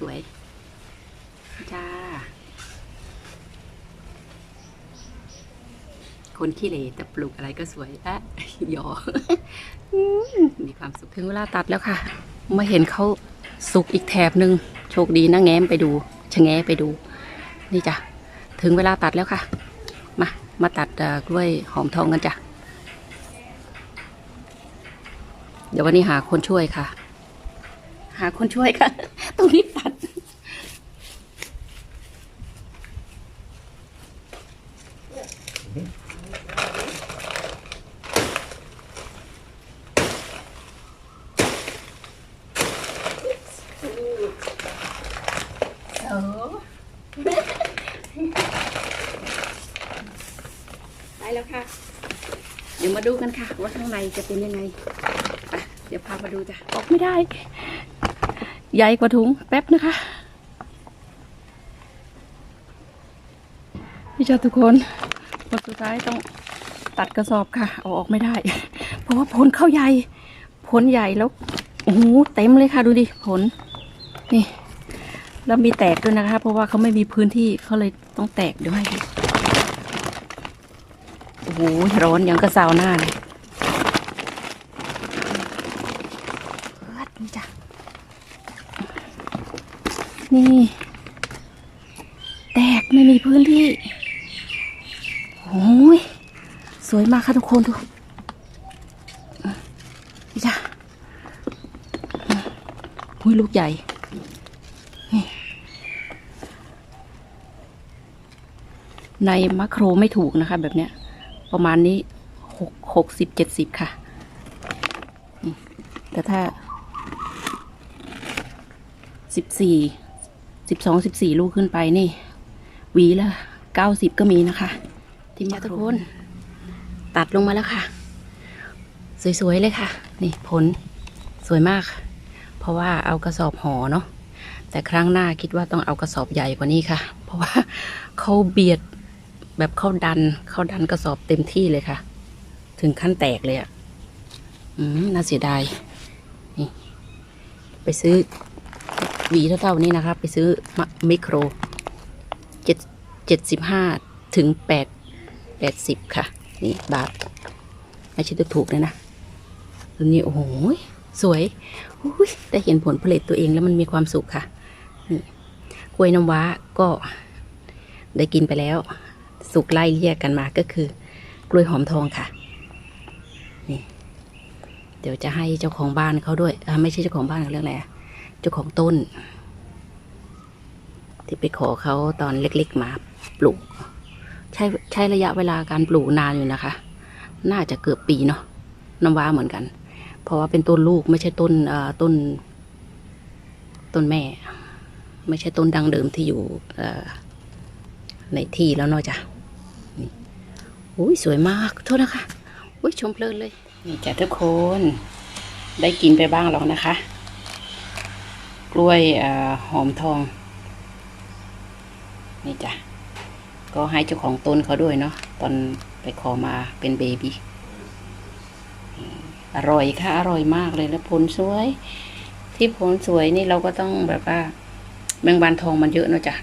สวยๆ จ้า คนขี้เหร่แต่ปลูกอะไรก็สวยอะหยออืมมีความสุข ถึงเวลาตัดแล้วค่ะ มาเห็นเขาสุกอีกแถบหนึ่งโชคดีนะแง้มไปดูชะแงไปดู นี่จ้ะ ถึงเวลาตัดแล้วค่ะ มา มาตัดเอ่อกล้วยหอมทองกันจ้ะ เดี๋ยววันนี้หาคนช่วยค่ะ หาคนช่วยค่ะต้องรีบตัด โอ้ไป แล้วค่ะ เดี๋ยวมาดูกันค่ะ ว่าข้างในจะเป็นยังไงไปเดี๋ยวพามาดูจ้ะออกไม่ได้ ใหญ่กว่าถุงแป๊บนะคะ พี่จ้าทุกคนผลสุดท้ายต้องตัดกระสอบค่ะ เอาออกไม่ได้ เพราะว่าผลเข้าใหญ่ ผลใหญ่แล้วโอ้โหเต็มเลยค่ะดูดิผล นี่แล้วมีแตกด้วยนะคะ เพราะว่าเขาไม่มีพื้นที่เขาเลยต้องแตกเดี๋ยวให้ โอ้โหร้อนอย่างกระซาวหน้าเลยเอิ้ดนี่จ้ะ นี่ แตกไม่มีพื้นที่โอ้ย สวยมากค่ะทุกคนดูนี่จ้ะอุ้ยลูกใหญ่ในมัคโครไม่ถูกนะคะแบบเนี้ย ประมาณนี้หกหกสิบเจ็ดสิบค่ะ แต่ถ้าสิบสี่สิบสองสิบสี่ลูกขึ้นไปนี่ หวีละเก้าสิบก็มีนะคะ ที่มาทุกคนตัดลงมาแล้วค่ะ สวย ๆ เลยค่ะ นี่ผลสวยมาก เพราะว่าเอากระสอบห่อเนาะแต่ครั้งหน้าคิดว่าต้องเอากระสอบใหญ่กว่านี้ค่ะ เพราะว่าเขาเบียด แบบเข้าดันเข้าดันกระสอบเต็มที่เลยค่ะ ถึงขั้นแตกเลยอะ่ะ อืมน่าเสียดายนี่ ไปซื้อหวีเท่าๆนี้นะคะ ไปซื้อมะมิโครเจ็ดเจ็ดสิบห้าถึงแปดแปดสิบค่ะ นี่บาท ไม่ใช่ถูกๆเลยนะตัวนี้โอ้โหสวยอุ้ยได้เห็นผลผลิตตัวเองแล้วมันมีความสุขค่ะ นี่กล้วยน้ำว้าก็ได้กินไปแล้ว สุกไล่เรียกกันมาก็คือกล้วยหอมทองค่ะ นี่ เดี๋ยวจะให้เจ้าของบ้านเขาด้วยอ่าไม่ใช่เจ้าของบ้านเขาเรื่องอะไรอะเจ้าของต้น ที่ไปขอเขาตอนเล็กๆมาปลูก ใช้ใช้ระยะเวลาการปลูกนานอยู่นะคะ น่าจะเกือบปีเนาะน้ำว้าเหมือนกัน เพราะว่าเป็นต้นลูกไม่ใช่ต้นเอ่อต้น ต้นแม่ ไม่ใช่ต้นดังเดิมที่อยู่ในที่แล้วเนาะจ้ะ อุ้ยสวยมากโทษนะคะอุ้ยชมเพลินเลย นี่จ้ะทุกคน ได้กินไปบ้างแล้วนะคะ กล้วยอหอมทอง นี่จ้ะก็ให้เจ้าของต้นเขาด้วยเนาะตอนไปขอมาเป็นเบบี้อร่อยค่ะ อร่อยมากเลยแล้วผลสวย ที่ผลสวยนี่เราก็ต้องแบบว่าแมงวันทองมันเยอะเนะจ้ะ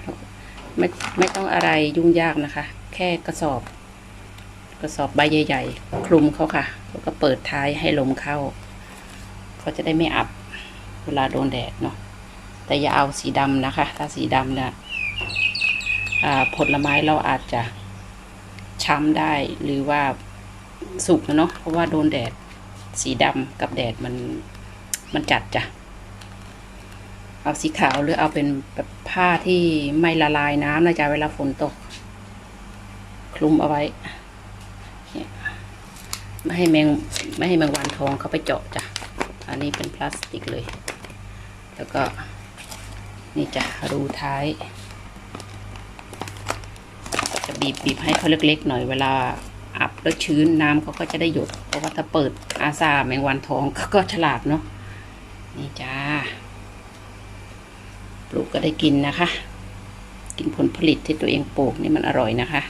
ไม่ไม่ต้องอะไรยุ่งยากนะคะ แค่กระสอบ กระสอบใบใหญ่ ๆ คลุมเขาค่ะ แล้วก็เปิดท้ายให้ลมเข้า เขาจะได้ไม่อับเวลาโดนแดดเนาะ แต่อย่าเอาสีดำนะคะ ถ้าสีดำเนี่ยผลไม้เราอาจจะช้ำได้หรือว่าสุกนะเนาะ เพราะว่าโดนแดดสีดำกับแดดมันมันจัดจ้ะ เอาสีขาวหรือเอาเป็นแบบผ้าที่ไม่ละลายน้ำนะจ๊ะเวลาฝนตก คลุมเอาไว้ ไม่ให้แมงไม่ให้แมงวันทองเขาไปเจาะจ้ะ อันนี้เป็นพลาสติกเลย แล้วก็นี่จ้ะรูท้าย จะบีบบีบให้เขาเล็กๆหน่อยเวลาอับแล้วชื้นน้ำเขาก็จะได้หยด เพราะว่าถ้าเปิดอาซาแมงวันทองเขาก็ฉลาดเนาะ นี่จ้า ปลูกก็ได้กินนะคะ กินผลผลิตที่ตัวเองปลูกนี่มันอร่อยนะคะ